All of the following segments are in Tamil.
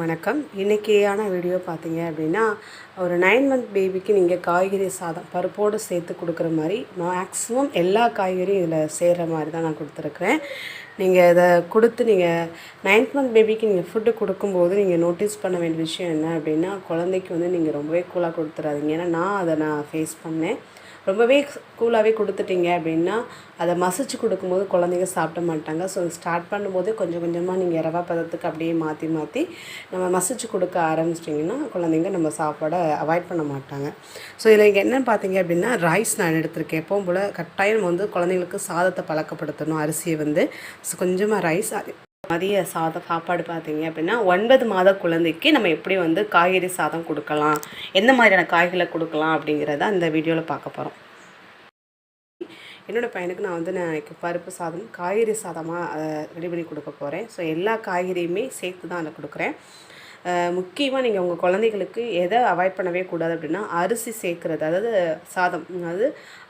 வணக்கம். இன்றைக்கியான வீடியோ பார்த்தீங்க அப்படின்னா ஒரு நைன் மந்த் பேபிக்கு நீங்கள் காய்கறி சாதம் பருப்போடு சேர்த்து கொடுக்குற மாதிரி மேக்ஸிமம் எல்லா காய்கறியும் இதில் சேர்கிற மாதிரி தான் நான் கொடுத்துருக்குறேன். நீங்கள் இதை கொடுத்து நீங்கள் நைன்த் மந்த் பேபிக்கு நீங்கள் ஃபுட்டு கொடுக்கும்போது நீங்கள் நோட்டீஸ் பண்ண வேண்டிய விஷயம் என்ன அப்படின்னா குழந்தைக்கு வந்து நீங்கள் ரொம்பவே கூலாக கொடுத்துறாதீங்க. ஏன்னா நான் அதை நான் ஃபேஸ் பண்ணேன். ரொம்பவே கூலாகவே கொடுத்துட்டீங்க அப்படின்னா அதை மசிச்சு கொடுக்கும்போது குழந்தைங்க சாப்பிட மாட்டாங்க. ஸோ ஸ்டார்ட் பண்ணும்போதே கொஞ்சம் கொஞ்சமாக நீங்கள் ரவா பதத்துக்கு அப்படியே மாற்றி மாற்றி நம்ம மசிச்சு கொடுக்க ஆரம்பிச்சிட்டிங்கன்னா குழந்தைங்க நம்ம சாப்பாடை அவாய்ட் பண்ண மாட்டாங்க. ஸோ இதில் இங்கே என்னென்னு பார்த்தீங்க அப்படின்னா ரைஸ் நான் எடுத்திருக்கேன். எப்பவும் போல் கட்டாயம் வந்து குழந்தைங்களுக்கு சாதத்தை பழக்கப்படுத்தணும். அரிசியை வந்து ஸோ கொஞ்சமாக ரைஸ் அது மதிய சாதம் சாப்பாடு பார்த்தீங்க அப்படின்னா ஒன்பது மாத குழந்தைக்கு நம்ம எப்படி வந்து காய்கறி சாதம் கொடுக்கலாம் எந்த மாதிரியான காய்களை கொடுக்கலாம் அப்படிங்கிறத இந்த வீடியோவில் பார்க்க போகிறோம் என்னோடய பையனுக்கு நான் வந்து நான் பருப்பு சாதம் காய்கறி சாதமாக ரெடி பண்ணி கொடுக்க போகிறேன் ஸோ எல்லா காய்கறியுமே சேர்த்து தான் அதில் கொடுக்குறேன். முக்கியமாக நீங்கள் உங்கள் குழந்தைகளுக்கு எதை அவாய்ட் பண்ணவே கூடாது அப்படின்னா அரிசி சேர்க்குறது அதாவது சாதம். அதாவது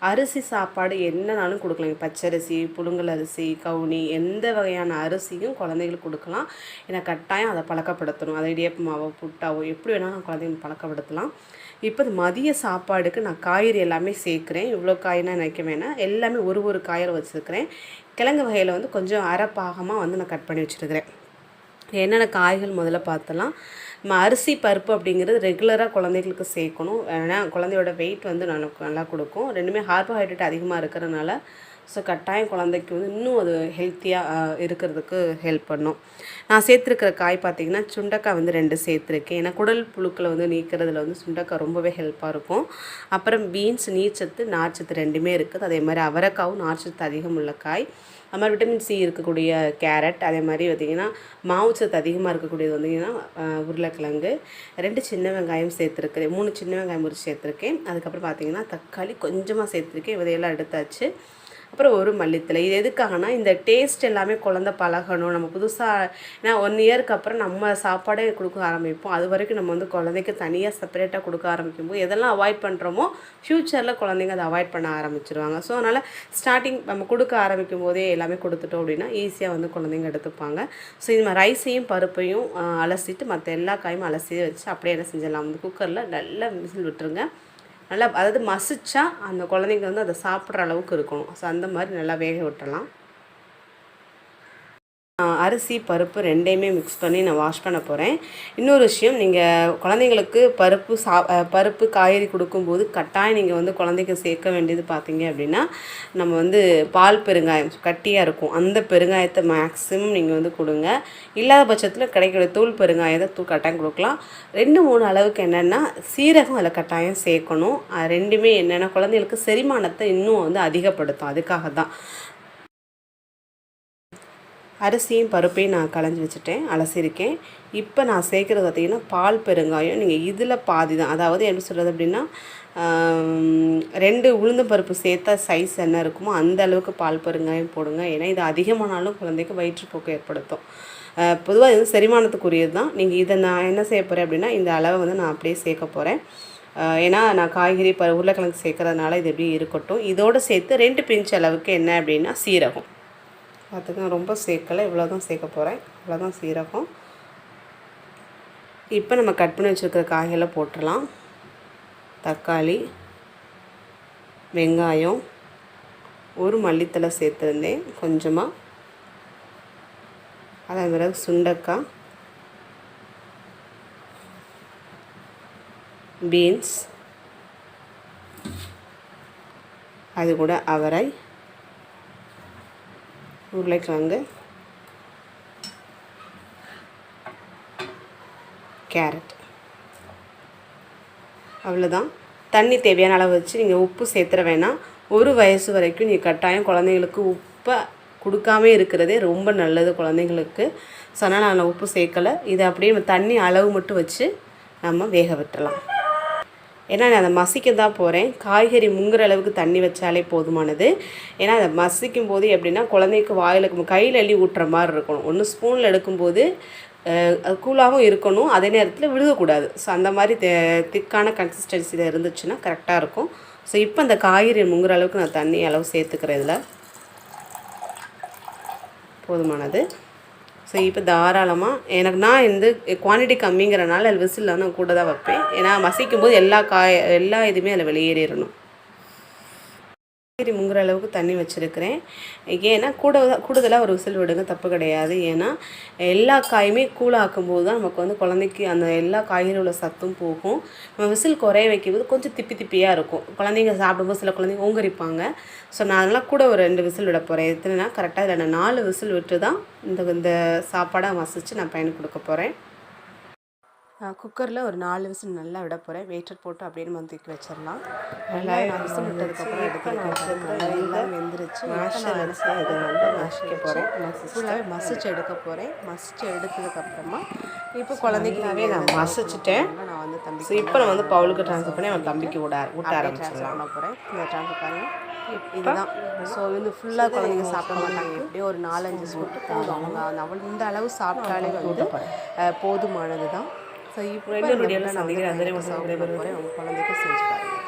அரிசி சாப்பாடு என்னனாலும் கொடுக்கலாம். பச்சரிசி புழுங்கல் அரிசி கவுனி எந்த வகையான அரிசியும் குழந்தைகளுக்கு கொடுக்கலாம். ஏன்னா கட்டாயம் அதை பழக்கப்படுத்தணும். அதை இடியப்பமாவோ புட்டாவோ எப்படி வேணாலும் குழந்தைங்க பழக்கப்படுத்தலாம். இப்போ மதிய சாப்பாடுக்கு நான் காய்கறி எல்லாமே சேர்க்குறேன். இவ்வளோ காய்னா நினைக்க வேணாம். எல்லாமே ஒரு ஒரு காயில் வச்சுருக்கிறேன். கிழங்கு வகையில் வந்து கொஞ்சம் அரைப்பாகமாக வந்து நான் கட் பண்ணி வச்சுருக்கிறேன். என்னென்ன காய்கள் முதல்ல பார்த்தலாம். நம்ம அரிசி பருப்பு அப்படிங்கிறது ரெகுலராக குழந்தைகளுக்கு சேர்க்கணும். ஏன்னா குழந்தையோட வெயிட் வந்து நமக்கு நல்லா கொடுக்கும். ரெண்டுமே கார்போஹைட்ரேட் அதிகமாக இருக்கிறனால ஸோ கட்டாயம் குழந்தைக்கு வந்து இன்னும் அது ஹெல்த்தியாக இருக்கிறதுக்கு ஹெல்ப் பண்ணும். நான் சேர்த்துருக்கிற காய் பார்த்திங்கன்னா சுண்டக்காய் வந்து ரெண்டு சேர்த்துருக்கேன். ஏன்னா குடல் புழுக்களை வந்து நீக்கிறதுல வந்து சுண்டக்காய் ரொம்பவே ஹெல்ப்பாக இருக்கும். அப்புறம் பீன்ஸ் நீர்ச்சத்து நார்ச்சத்து ரெண்டுமே இருக்குது. அதே மாதிரி அவரைக்காவும் நார்ச்சத்து அதிகம் உள்ள காய். அது மாதிரி விட்டமின் சி இருக்கக்கூடிய கேரட் அதே மாதிரி பார்த்திங்கன்னா மாவுச்சத்து அதிகமாக இருக்கக்கூடியது வந்திங்கன்னா உருளைக்கிழங்கு. ரெண்டு சின்ன வெங்காயம் சேர்த்துருக்கேன். மூணு சின்ன வெங்காயம் முறிச்சு சேர்த்துருக்கேன். அதுக்கப்புறம் பார்த்திங்கன்னா தக்காளி கொஞ்சமாக சேர்த்துருக்கேன். விதையெல்லாம் எடுத்தாச்சு. அப்புறம் ஒரு மல்லித்தலை. இது எதுக்காகனா இந்த டேஸ்ட் எல்லாமே குழந்த பழகணும். நம்ம புதுசாக ஏன்னா ஒன் இயருக்கு அப்புறம் நம்ம சாப்பாடே கொடுக்க ஆரம்பிப்போம். அது வரைக்கும் நம்ம வந்து குழந்தைக்கு தனியாக செப்பரேட்டாக கொடுக்க ஆரம்பிக்கும் போது எதெல்லாம் அவாய்ட் பண்ணுறோமோ ஃப்யூச்சரில் குழந்தைங்க அதை அவாய்ட் பண்ண ஆரம்பிச்சிருவாங்க. ஸோ அதனால் ஸ்டார்டிங் நம்ம கொடுக்க ஆரம்பிக்கும் போதே எல்லாமே கொடுத்துட்டோம் அப்படின்னா ஈஸியாக வந்து குழந்தைங்க எடுத்துப்பாங்க. ஸோ இது மாதிரி ரைஸையும் பருப்பையும் அலசிட்டு மற்ற எல்லா காயும் அலசி வச்சு அப்படியே என்ன செஞ்சிடலாம். வந்து குக்கரில் நல்லா விசில் விட்டுருங்க. நல்லா அதாவது மசிச்சா அந்த குழந்தைங்க வந்து அதை சாப்பிட்ற அளவுக்கு இருக்கணும். ஸோ அந்த மாதிரி நல்லா வேக விட்டுறலாம் அரிசி பருப்பு ரெண்டையுமே மிக்ஸ் பண்ணி நான் வாஷ் பண்ண போகிறேன் இன்னொரு விஷயம் நீங்கள் குழந்தைங்களுக்கு பருப்பு சா பருப்பு காய்கறி கொடுக்கும்போது கட்டாயம் நீங்கள் வந்து குழந்தைக்கு சேர்க்க வேண்டியது பார்த்தீங்க அப்படின்னா நம்ம வந்து பால் பெருங்காயம் கட்டியாக இருக்கும். அந்த பெருங்காயத்தை மேக்ஸிமம் நீங்கள் வந்து கொடுங்க. இல்லாத பட்சத்தில் கிடைக்கிற தூள் பெருங்காயத்தை தூ கட்டாயம் கொடுக்கலாம். ரெண்டு மூணு அளவுக்கு என்னென்னா சீரகம் அதில் கட்டாயம் சேர்க்கணும். ரெண்டுமே என்னென்னா குழந்தைகளுக்கு செரிமானத்தை இன்னும் வந்து அதிகப்படுத்தும். அதுக்காக தான் அரிசியும் பருப்பையும் நான் களைஞ்சி வச்சுட்டேன் அலசியிருக்கேன். இப்போ நான் சேர்க்குறது பார்த்திங்கன்னா பால் பெருங்காயம். நீங்கள் இதில் பாதி தான். அதாவது எப்படி சொல்கிறது அப்படின்னா ரெண்டு உளுந்த பருப்பு சேர்த்தா சைஸ் என்ன இருக்குமோ அந்த அளவுக்கு பால் பெருங்காயம் போடுங்க. ஏன்னா இது அதிகமானாலும் குழந்தைக்கு வயிற்றுப்போக்கு ஏற்படுத்தும். பொதுவாக இது செரிமானத்துக்குரியது தான். நீங்கள் இதை நான் என்ன செய்ய போகிறேன் அப்படின்னா இந்த அளவை வந்து நான் அப்படியே சேர்க்க போகிறேன் ஏன்னா நான் காய்கறி ப உருளைக்கிழங்கு சேர்க்குறதுனால இது எப்படி இருக்கட்டும். இதோடு சேர்த்து ரெண்டு பிஞ்ச் அளவுக்கு என்ன அப்படின்னா சீரகம். பார்த்துக்கங்க ரொம்ப சேர்க்கலை. இவ்வளோ தான் சேர்க்க போகிறேன் இவ்வளோதான் சீரகம். இப்போ நம்ம கட் பண்ணி வச்சுருக்கிற காய்களை போட்டுடலாம். தக்காளி வெங்காயம் ஒரு மல்லித்தலை சேர்த்துருந்தேன். கொஞ்சமாக அதே பிறகு சுண்டக்காய் பீன்ஸ் அது கூட அவரை உருளைக்கிழங்கு கேரட். அவ்வளோதான் தண்ணி தேவையான அளவு வச்சு நீங்கள் உப்பு சேர்த்துற வேணாம். ஒரு வயசு வரைக்கும் நீங்கள் கட்டாயம் குழந்தைங்களுக்கு உப்பை கொடுக்காமே இருக்கிறதே ரொம்ப நல்லது குழந்தைங்களுக்கு. ஸோ அதனால் நான் உப்பு சேர்க்கலை. இதை அப்படியே தண்ணி அளவு மட்டும் வச்சு நம்ம வேக விட்டுறலாம் ஏன்னா நான் அதை மசிக்க தான் போகிறேன் காய்கறி முங்குற அளவுக்கு தண்ணி வச்சாலே போதுமானது. ஏன்னா அதை மசிக்கும் போது எப்படின்னா குழந்தைக்கு வாயில் கையில் அள்ளி ஊட்டுற மாதிரி இருக்கணும். ஒன்று ஸ்பூனில் எடுக்கும்போது அது கூலாகவும் இருக்கணும். அதே நேரத்தில் விழுகக்கூடாது. ஸோ அந்த மாதிரி திக்கான கன்சிஸ்டன்சியில் இருந்துச்சுன்னா கரெக்டாக இருக்கும். ஸோ இப்போ அந்த காய்கறி முங்குற அளவுக்கு நான் தண்ணி அளவு சேர்த்துக்கிறேன் இதில். போதுமானது. ஸோ இப்போ தாராளமாக எனக்கு நான் வந்து குவான்டிட்டி கம்மிங்கிறனால விசில் நான் கூட தான் வைப்பேன். ஏன்னா மசிக்கும் போது எல்லா காய எல்லா இதுவுமே அதில் வெளியேறிடணும். காய்கறி முங்குற அளவுக்கு தண்ணி வச்சுருக்கிறேன். ஏன்னா கூட கூடுதலாக ஒரு விசில் விடுங்க தப்பு கிடையாது. ஏன்னா எல்லா காயுமே கூழாக்கும் போது தான் நமக்கு வந்து குழந்தைக்கு அந்த எல்லா காய்கறி உள்ள சத்தும் போகும். நம்ம விசில் குறைய வைக்கும்போது கொஞ்சம் திப்பி திப்பியாக இருக்கும். குழந்தைங்க சாப்பிடும்போது சில குழந்தைங்க ஊங்கரிப்பாங்க. ஸோ நான் அதெல்லாம் கூட ஒரு ரெண்டு விசில் விட போகிறேன் எத்தனைனா கரெக்டாக இதில் நான் நாலு விசில் விட்டு தான் இந்த இந்த சாப்பாடை மசித்து நான் பயன் கொடுக்க போகிறேன் குக்கரில் ஒரு நாலு விசில் நல்லா விட போகிறேன் வெயிட்டர் போட்டு அப்படியே நம்ம தூக்கி வச்சிடலாம். நல்லா நான் விசில் விட்டதுக்கப்புறம் எடுத்து நல்லா வெந்துருச்சு. இதை வந்து மசிக்க போகிறேன் ஃபுல்லாகவே மசிச்சு எடுக்க போகிறேன் மசிச்சு எடுத்ததுக்கப்புறமா இப்போ குழந்தைக்காவே நான் மசிச்சுட்டேன். நான் வந்து தம்பி இப்போ நான் வந்து பவுலுக்கு ட்ரான்ஸ்ஃபர் பண்ணி அவன் தம்பிக்கு விட விட்ட ஆரம்பிச்சிடலாம். பண்ண போகிறேன் இந்த ட்ரான்ஸ்ஃபர் பாருங்க. இதுதான். ஸோ வந்து ஃபுல்லாக குழந்தைங்க சாப்பிட மாட்டாங்க. எப்படியும் ஒரு நாலஞ்சு ஸ்பூட்டு போதும். அவங்க அந்த அவள் இந்த அளவு சாப்பிட்டாலே வந்து போதுமானது தான் ஸோ இப்போ இன்னொரு வீடியோல நான் சமைக்கிற சமைக்கிறேன். அந்த அந்த சாப்பிட போகிறேன் அவங்க குழந்தைக்கும் செஞ்சு பாருங்க